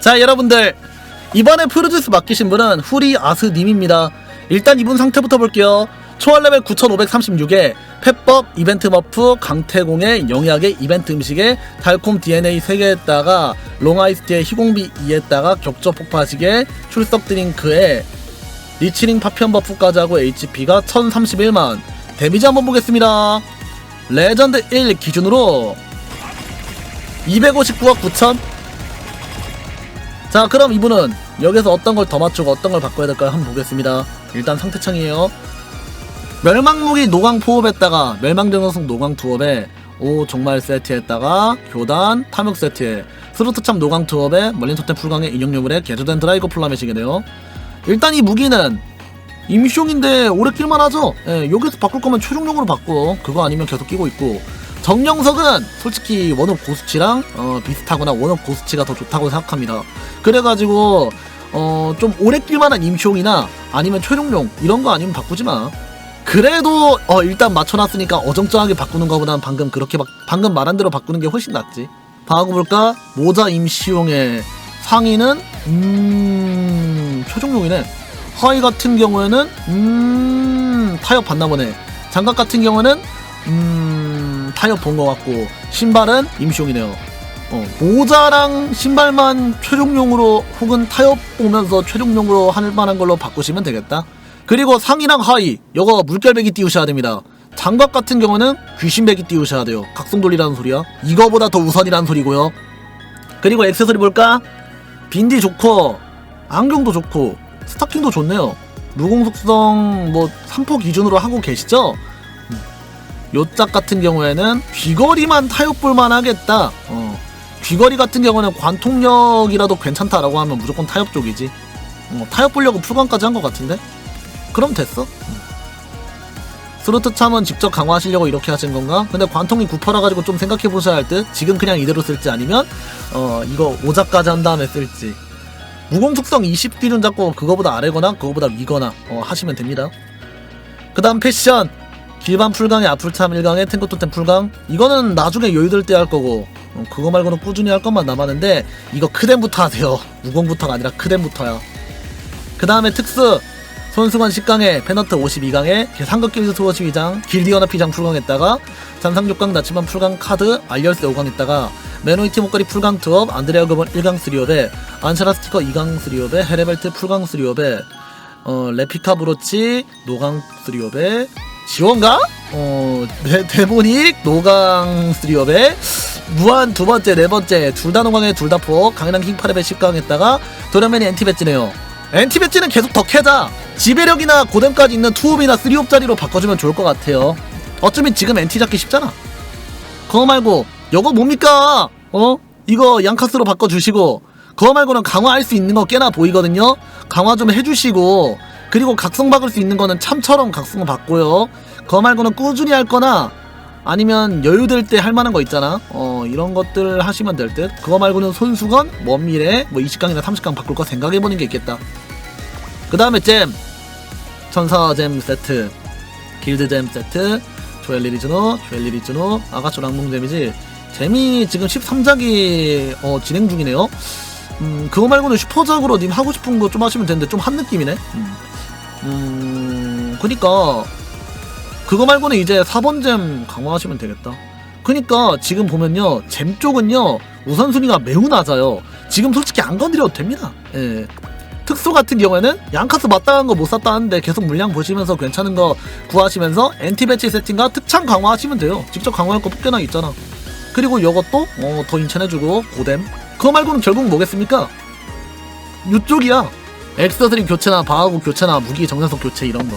자 여러분들 이번에 프로듀스 맡기신 분은 후리 아스님입니다. 일단 이분 상태부터 볼게요. 초월 레벨 9536에 펫법 이벤트 버프 강태공의 영약의 이벤트 음식에 달콤 DNA 3개에다가 롱아이스티의 희공비 2에다가 격조 폭파식에 출석 드링크에 리치링 파편 버프까지 하고 HP가 1031만. 데미지 한번 보겠습니다. 레전드 1 기준으로 259억 9천 자 그럼 이분은 여기서 어떤 걸 더 맞추고 어떤 걸 바꿔야 될까요? 한번 보겠습니다. 일단 상태창이에요. 멸망무기 노광 포업에다가 멸망정성 노광 투업에 오 종말 세트에다가 교단 탐욕 세트에 스루트참 노광 투업에 멀린 토템 풀강에 인형 유물에 개조된 드라이거 플라메시게 돼요. 일단 이 무기는 임숑인데 오래 낄만 하죠? 예, 여기서 바꿀 거면 최종용으로 바꿔. 그거 아니면 계속 끼고 있고 정령석은 솔직히 원업 고수치랑 어, 비슷하거나 원업 고수치가 더 좋다고 생각합니다. 그래가지고 어, 좀 오래 낄만한 임숑이나 아니면 최종용 이런 거 아니면 바꾸지 마. 그래도 어, 일단 맞춰놨으니까 어정쩡하게 바꾸는 것보다는 방금 그렇게 바, 방금 말한 대로 바꾸는 게 훨씬 낫지. 봐고 볼까? 모자 임시용의 상의는 음 최종용이네. 하의 같은 경우에는 음 타협 봤나 보네 장갑 같은 경우는 음 타협 본 것 같고 신발은 임시용이네요. 어, 모자랑 신발만 최종용으로 혹은 타협 보면서 최종용으로 할 만한 걸로 바꾸시면 되겠다. 그리고 상의랑 하의 요거 물결배기 띄우셔야 됩니다. 장갑 같은 경우는 귀신배기 띄우셔야 돼요. 각성 돌리라는 소리야. 이거보다 더 우선이라는 소리고요. 그리고 액세서리 볼까? 빈디 좋고 안경도 좋고 스타킹도 좋네요. 무공 속성 뭐 3포 기준으로 하고 계시죠? 음. 요짝 같은 경우에는 귀걸이만 타협 볼만 하겠다 어. 귀걸이 같은 경우는 관통력이라도 괜찮다라고 하면 무조건 타협 쪽이지 어, 타협 보려고 풀관까지 한 것 같은데 그럼 됐어 음. 스로트 참은 직접 강화하시려고 이렇게 하신 건가? 근데 관통이 9%라 가지고 좀 생각해 보셔야 할 듯. 지금 그냥 이대로 쓸지 아니면 어 이거 오작까지 한 다음에 쓸지. 무공 특성 20 기준 잡고 그거보다 아래거나 그거보다 위거나 어, 하시면 됩니다. 그 다음 패션 길반 풀강에 아풀참 1강에 탱커토템 풀강 이거는 나중에 여유될 때 할 거고 어, 그거 말고는 꾸준히 할 것만 남았는데 이거 크덴부터 하세요. 무공부터가 아니라 크덴부터야. 그 다음에 특수 손승환 10강에 페너트 52강에 상극길드 투어 12장 길디어나 피장 풀강했다가 잔상육강 나치만 풀강 카드 알열스 5강했다가 메노이티 목걸이 풀강 투업 안드레아 금은 1강 3업에 안샤라 스티커 2강 3업에 헤레벨트 풀강 3업에 어 레피카 브로치 노강 3업에 지원가? 어 데, 데모닉 노강 3업에 무한 두 번째 네 번째 둘 다 노강에 둘 다 포 강인한 킹파랩에 10강 했다가 도련맨이 엔티 배지네요. 엔티 배지는 계속 더 캐자. 지배력이나 고뎀까지 있는 투업이나 쓰리업짜리로 바꿔주면 좋을 것 같아요. 어쩌면 지금 엔티 잡기 쉽잖아. 그거 말고 이거 뭡니까? 어? 이거 양카스로 바꿔주시고 그거 말고는 강화할 수 있는 거 꽤나 보이거든요. 강화 좀 해주시고 그리고 각성 박을 수 있는 거는 참처럼 각성을 받고요. 그거 말고는 꾸준히 할 거나 아니면 여유될 때 할 만한 거 있잖아. 어 이런 것들 하시면 될 듯. 그거 말고는 손수건 먼 미래 뭐 20강이나 30강 바꿀 거 생각해보는 게 있겠다. 그 다음에 잼. 천사잼 세트 길드잼 세트 조엘리 리즈노 조엘리 리즈노 아가초 랑몽잼이지. 잼이 지금 13작이 어, 진행 중이네요. 음 그거 말고는 슈퍼작으로 님 하고 싶은 거 좀 하시면 되는데 좀 한 느낌이네. 음, 음 그니까 그거 말고는 이제 4번잼 강화하시면 되겠다 그니까 지금 보면요 잼 쪽은요 우선순위가 매우 낮아요 지금 솔직히 안 건드려도 됩니다 예. 특수 같은 경우에는 양카스 마땅한 거 못 샀다 하는데 계속 물량 보시면서 괜찮은 거 구하시면서 엔티 배치 세팅과 특창 강화하시면 돼요. 직접 강화할 거 뽑겨나 있잖아. 그리고 이것도 어, 더 인천해주고 고뎀. 그거 말고는 결국 뭐겠습니까? 이쪽이야. 엑서드림 교체나 바하고 교체나 무기 정산석 교체 이런 거.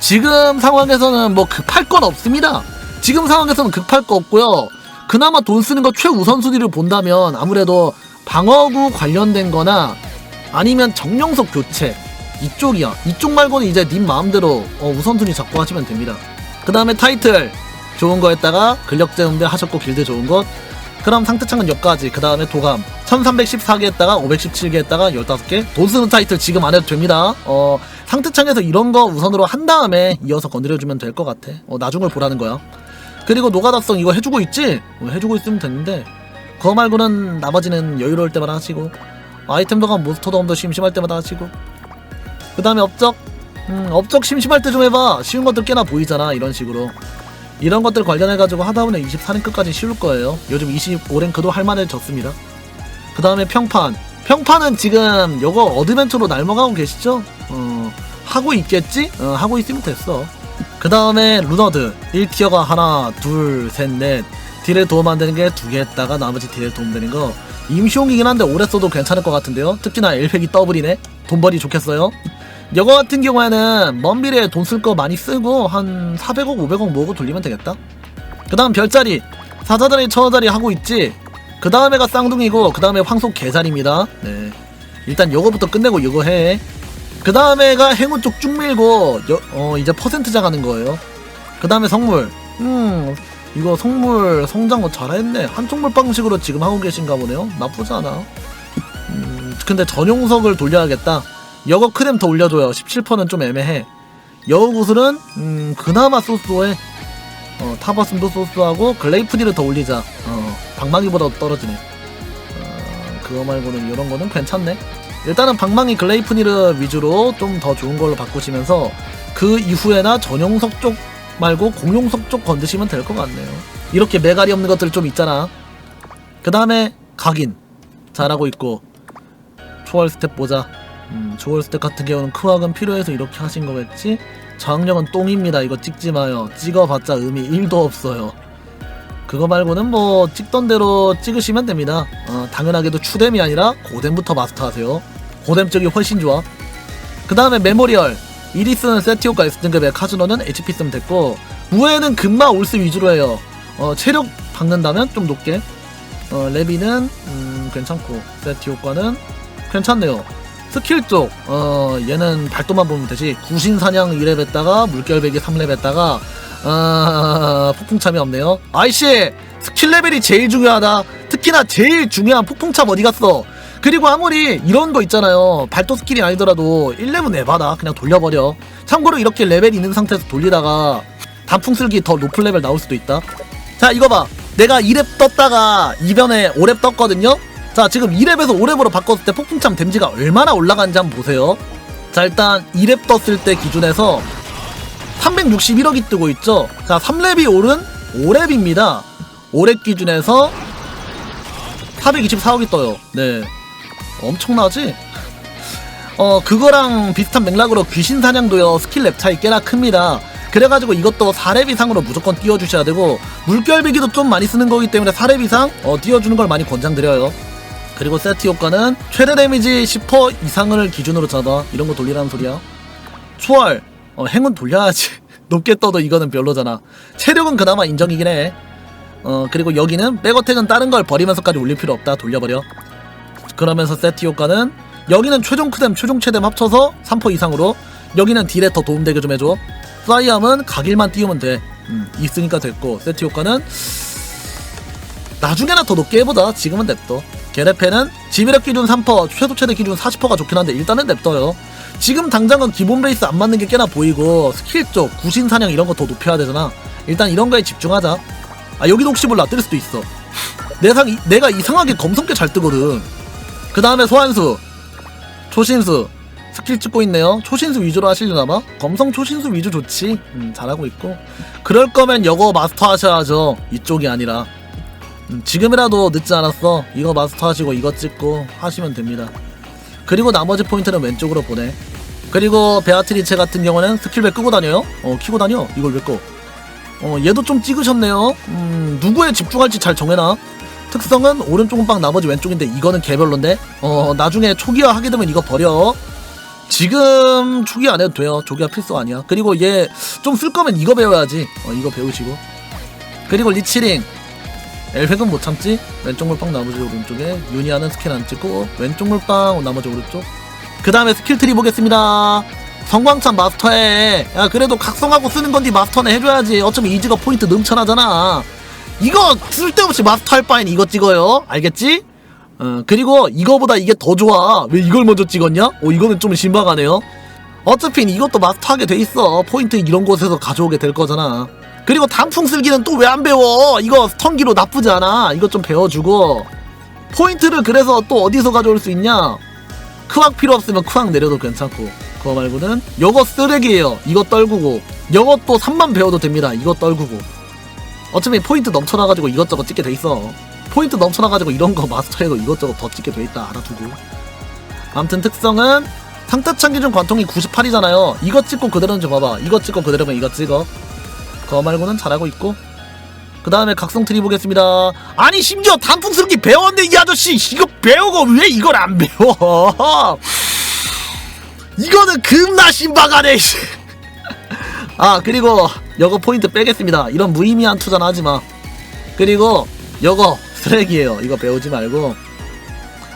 지금 상황에서는 뭐 급할 건 없습니다. 지금 상황에서는 급할 거 없고요. 그나마 돈 쓰는 거 최우선순위를 본다면 아무래도 방어구 관련된 거나 아니면 정령석 교체 이쪽이야 이쪽 말고는 이제 님 마음대로 어, 우선순위 잡고 하시면 됩니다 그 다음에 타이틀 좋은 거 했다가 근력제 응대 하셨고 길드 좋은 것 그럼 상태창은 여기까지. 그 다음에 도감. 1314개 했다가 517개 했다가 15개. 돈 쓰는 타이틀 지금 안 해도 됩니다. 어 상태창에서 이런 거 우선으로 한 다음에 이어서 건드려주면 될 것 같아. 어 나중을 보라는 거야. 그리고 노가다성 이거 해주고 있지? 어, 해주고 있으면 됐는데. 그거 말고는 나머지는 여유로울 때만 하시고 아이템 도감 몬스터 도감도 심심할 때마다 하시고. 그 다음에 업적. 음 업적 심심할 때 좀 해봐. 쉬운 것들 꽤나 보이잖아 이런 식으로 이런 것들 관련해가지고 하다 보면 24랭크까지 쉬울 거예요. 요즘 25랭크도 할만해졌습니다. 그 다음에 평판. 평판은 지금 요거 어드벤처로 날먹하고 계시죠? 어 하고 있겠지? 어 하고 있으면 됐어. 그 다음에 루너드. 1티어가 하나 둘 셋 넷. 딜에 도움 안 되는 게 두 개 했다가 나머지 딜에 도움 되는 거. 임시용이긴 한데 오래 써도 괜찮을 것 같은데요? 특히나 엘팩이 더블이네. 돈벌이 좋겠어요 이거 같은 경우에는 먼 미래에 돈 쓸 거 많이 쓰고 한 400억 500억 모으고 돌리면 되겠다. 그 다음 별자리 사자자리 천자리 하고 있지? 그 다음에가 쌍둥이고 그 다음에 황속 개자리입니다. 네. 일단 요거부터 끝내고 요거 해그 다음에가 행운 쪽 쭉 밀고 여- 어 이제 퍼센트자 가는 거예요. 그 다음에 성물. 음 이거 성물 성장 잘했네. 한쪽물 방식으로 지금 하고 계신가 보네요. 나쁘지 않아. 음 근데 전용석을 돌려야겠다 여거 크렘 더 올려줘요. 17%는 좀 애매해. 여우 구슬은 음 그나마 소스해 어 타버슴도 소스하고 글레이프디를 더 올리자. 어 방망이보다 떨어지네. 어 그거 말고는 이런 거는 괜찮네. 일단은 방망이 글레이프니르 위주로 좀 더 좋은 걸로 바꾸시면서 그 이후에나 전용석 쪽 말고 공용석 쪽 건드시면 될 것 같네요. 이렇게 메갈이 없는 것들 좀 있잖아. 그 다음에 각인. 잘하고 있고. 초월 스텝 보자. 음, 초월 스텝 같은 경우는 크왁은 필요해서 이렇게 하신 거겠지? 저항력은 똥입니다. 이거 찍지 마요. 찍어봤자 의미 1도 없어요. 그거 말고는 뭐 찍던 대로 찍으시면 됩니다. 어, 당연하게도 추뎀이 아니라 고뎀부터 마스터하세요. 고뎀 쪽이 훨씬 좋아. 그 다음에 메모리얼. 이리스는 세티오가 S등급에 카즈노는 HP 쓰면 됐고 무에는 금마 올스 위주로 해요. 어, 체력 박는다면 좀 높게. 어, 레비는 음, 괜찮고 세티 효과는 괜찮네요. 스킬 쪽, 어, 얘는 발도만 보면 되지. 구신 사냥 1렙 했다가 물결배기 3렙 했다가 아, 폭풍참이 없네요. 아이씨, 스킬 레벨이 제일 중요하다. 특히나 제일 중요한 폭풍참 어디 갔어? 그리고 아무리 이런 거 있잖아요. 발도 스킬이 아니더라도 1렙은 에바다. 그냥 돌려버려. 참고로 이렇게 레벨 있는 상태에서 돌리다가 단풍 쓸기 더 높은 레벨 나올 수도 있다. 자, 이거 봐. 내가 2렙 떴다가 이변에 5렙 떴거든요? 자, 지금 2렙에서 5렙으로 바꿨을 때 폭풍참 댐지가 얼마나 올라간지 한번 보세요. 자, 일단 2렙 떴을 때 기준에서 361억이 뜨고 있죠? 자, 3렙이 오른 5렙입니다. 5렙 기준에서 424억이 떠요. 네. 엄청나지? 어, 그거랑 비슷한 맥락으로 귀신 사냥도요, 스킬 랩 차이 꽤나 큽니다. 그래가지고 이것도 4렙 이상으로 무조건 띄워주셔야 되고, 물결비기도 좀 많이 쓰는 거기 때문에 4렙 이상, 어, 띄워주는 걸 많이 권장드려요. 그리고 세트 효과는 최대 데미지 10% 이상을 기준으로 잡아. 이런 거 돌리라는 소리야. 초월, 어, 행운 돌려야지. 높게 떠도 이거는 별로잖아. 체력은 그나마 인정이긴 해. 어, 그리고 여기는 백어택은 다른 걸 버리면서까지 올릴 필요 없다. 돌려버려. 그러면서 세트 효과는 여기는 최종 크뎀, 최종 최뎀 합쳐서 3% 이상으로 여기는 딜에 더 도움되게 좀 해줘. 사이암은 각일만 띄우면 돼. 음, 있으니까 됐고 세트 효과는 나중에나 더 높게 해보자. 지금은 냅둬. 게레페는 지비력 기준 3%, 최소 최대 기준 40%가 좋긴 한데 일단은 냅둬요. 지금 당장은 기본 베이스 안 맞는 게 꽤나 보이고 스킬 쪽, 구신 사냥 이런 거 더 높여야 되잖아. 일단 이런 거에 집중하자. 아 여기도 혹시 몰라 뜰 수도 있어. 내가, 내가 이상하게 검성게 잘 뜨거든. 그 다음에 소환수, 초신수, 스킬 찍고 있네요. 초신수 위주로 하시려나봐? 검성 초신수 위주 좋지. 음, 잘하고 있고. 그럴 거면 이거 마스터 하셔야죠. 이쪽이 아니라. 음, 지금이라도 늦지 않았어. 이거 마스터 하시고 이거 찍고 하시면 됩니다. 그리고 나머지 포인트는 왼쪽으로 보내. 그리고 베아트리체 같은 경우는 스킬 왜 끄고 다녀요? 어, 키고 다녀. 이걸 왜 꺼? 어, 얘도 좀 찍으셨네요. 음, 누구에 집중할지 잘 정해놔. 특성은 오른쪽은 빵 나머지 왼쪽인데 이거는 개별로인데 어 나중에 초기화 하게 되면 이거 버려 지금 초기 안 해도 돼요 초기화 필수 아니야 그리고 얘 좀 쓸 거면 이거 배워야지 어 이거 배우시고 그리고 리치링 엘팩은 못 참지 왼쪽 물빵 나머지 오른쪽에 유니아는 스킬 안 찍고 왼쪽 물빵 나머지 오른쪽 그 다음에 스킬 트리 보겠습니다 성광찬 마스터해 야 그래도 각성하고 쓰는 건디 마스터는 해줘야지 어차피 이즈가 포인트 넘쳐나잖아 이거 쓸데없이 마스터 할 바엔 이거 찍어요. 알겠지? 어, 그리고 이거보다 이게 더 좋아. 왜 이걸 먼저 찍었냐? 어, 이거는 좀 신박하네요. 어차피 이것도 마스터 하게 돼 있어. 포인트 이런 곳에서 가져오게 될 거잖아. 그리고 단풍 쓸기는 또 왜 안 배워? 이거 스턴기로 나쁘지 않아. 이거 좀 배워주고. 포인트를 그래서 또 어디서 가져올 수 있냐? 크왁 필요 없으면 크왁 내려도 괜찮고. 그거 말고는 요거 쓰레기예요. 이거 떨구고. 요것도 3만 배워도 됩니다. 이거 떨구고. 어차피 포인트 넘쳐나가지고 이것저것 찍게 돼 있어. 포인트 넘쳐나가지고 이런 거 마스터해도 이것저것 더 찍게 돼 있다. 알아두고. 아무튼 특성은 상태창 기준 관통이 98이잖아요. 이거 찍고 그대로는 좀 봐봐. 이거 찍고 그대로면 이거 찍어 그거 말고는 잘하고 있고. 그 다음에 각성 트리 보겠습니다. 아니 심지어 단풍스럽게 배웠는데 이 아저씨 이거 배우고 왜 이걸 안 배워? 이거는 금나 신박하네 씨. 아 그리고 여거 포인트 빼겠습니다. 이런 무의미한 투자는 하지마. 그리고 여거 쓰레기예요. 이거 배우지 말고.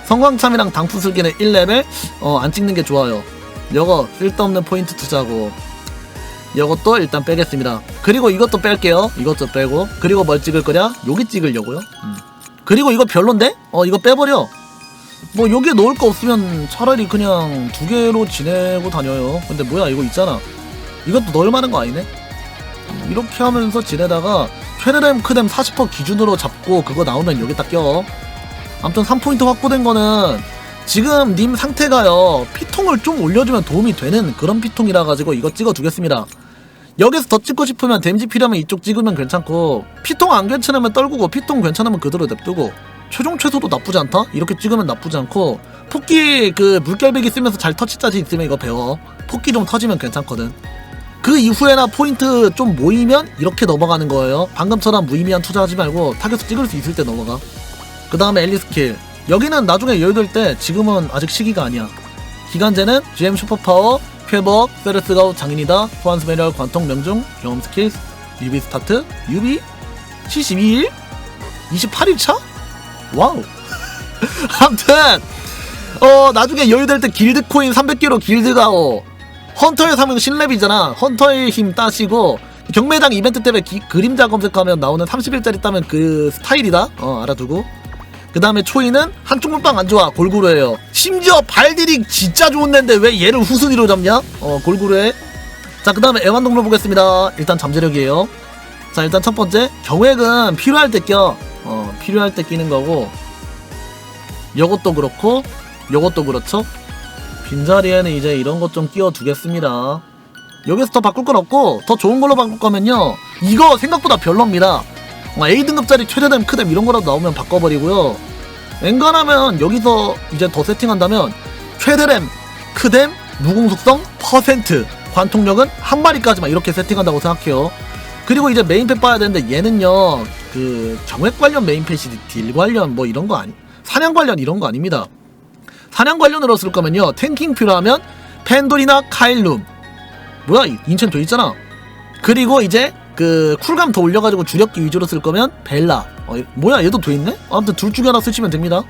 성광참이랑 당푸슬기는 1레벨? 어, 안 찍는 게 좋아요. 여거 쓸데없는 포인트 투자고 이것도 일단 빼겠습니다. 그리고 이것도 뺄게요. 이것도 빼고 그리고 뭘 찍을 거냐? 여기 찍으려고요. 음. 그리고 이거 별론데? 어 이거 빼버려. 뭐 여기에 넣을 거 없으면 차라리 그냥 두 개로 지내고 다녀요. 근데 뭐야 이거 있잖아. 이것도 넣을 만한 거 아니네? 음, 이렇게 하면서 지내다가 최대램 크뎀 40% 기준으로 잡고 그거 나오면 여기 딱 껴. 아무튼 3포인트 확보된 거는 지금 님 상태가요 피통을 좀 올려주면 도움이 되는 그런 피통이라 가지고 이거 찍어 두겠습니다 여기서 더 찍고 싶으면 댐지 필요하면 이쪽 찍으면 괜찮고 피통 안 괜찮으면 떨구고 피통 괜찮으면 그대로 냅두고 최종 최소도 나쁘지 않다? 이렇게 찍으면 나쁘지 않고 폭기 그 물결배기 쓰면서 잘 터치 짜지 있으면 이거 배워. 폭기 좀 터지면 괜찮거든. 그 이후에나 포인트 좀 모이면 이렇게 넘어가는 거예요. 방금처럼 무의미한 투자하지 말고 타겟 찍을 수 있을 때 넘어가. 그 다음에 앨리스 킬. 여기는 나중에 여유될 때 지금은 아직 시기가 아니야. 기간제는 GM 슈퍼파워, 회복, 세르스가우 장인이다, 소환수 매력, 관통 명중, 경험 스킬, 유비 스타트, 유비 72일? 28일 차? 와우. 아무튼 어 나중에 여유될 때 길드 코인 300개로 길드가오 헌터의 사명 신랩이잖아. 헌터의 힘 따시고 경매장 이벤트 때문에 기- 그림자 검색하면 나오는 30일짜리 따면 그 스타일이다. 어 알아두고. 그 다음에 초이는 한쪽 물방 안 좋아. 골고루 해요 심지어 발딜이 진짜 좋은 데인데 왜 얘를 후순위로 잡냐? 어 골고루 해. 자그 다음에 애완동물 보겠습니다. 일단 잠재력이에요. 자 일단 첫 번째. 경획은 필요할 때 껴 어 필요할 때 끼는 거고. 요것도 그렇고 요것도 그렇죠? 빈자리에는 이제 이런 것 좀 끼워 두겠습니다. 여기서 더 바꿀 건 없고 더 좋은 걸로 바꿀 거면요. 이거 생각보다 별로입니다. 어, A등급짜리 최대댐 크댐 이런 거라도 나오면 바꿔버리고요 앵간하면 여기서 이제 더 세팅한다면 최대램 크댐 무공속성 퍼센트 관통력은 한 마리까지만 이렇게 세팅한다고 생각해요. 그리고 이제 메인펫 봐야 되는데 얘는요 그 정액 관련 메인펫이 딜 관련 뭐 이런 거 아니 사냥 관련 이런 거 아닙니다. 사냥 관련으로 쓸 거면요 탱킹 필요하면 펜돌이나 카일룸. 뭐야 이- 인챈 돼 있잖아. 그리고 이제 그 쿨감 더 올려가지고 주력기 위주로 쓸 거면 벨라 어, 얘- 뭐야 얘도 돼 있네? 아무튼 둘 중에 하나 쓰시면 됩니다.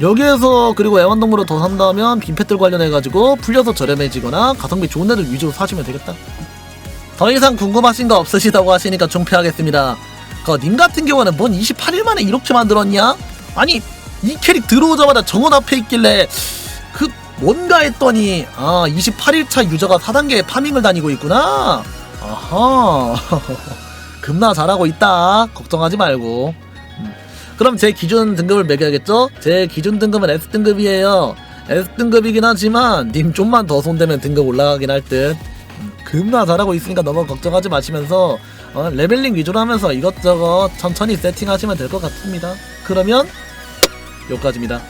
여기에서 그리고 애완동물을 더 산다면 빈펫들 관련해가지고 풀려서 저렴해지거나 가성비 좋은 애들 위주로 사시면 되겠다. 더 이상 궁금하신 거 없으시다고 하시니까 종표하겠습니다. 그님 같은 경우는 뭔 28일 만에 이렇게 만들었냐? 아니 이 캐릭 들어오자마자 정원 앞에 있길래 그 뭔가 했더니 아 28일차 유저가 4단계 파밍을 다니고 있구나. 아하 겁나 잘하고 있다. 걱정하지 말고. 음. 그럼 제 기준 등급을 매겨야겠죠? 제 기준 등급은 S등급이에요. S등급이긴 하지만 님 좀만 더 손대면 등급 올라가긴 할듯. 겁나 잘하고 있으니까 너무 걱정하지 마시면서 어, 레벨링 위주로 하면서 이것저것 천천히 세팅하시면 될 것 같습니다. 그러면 여기까지입니다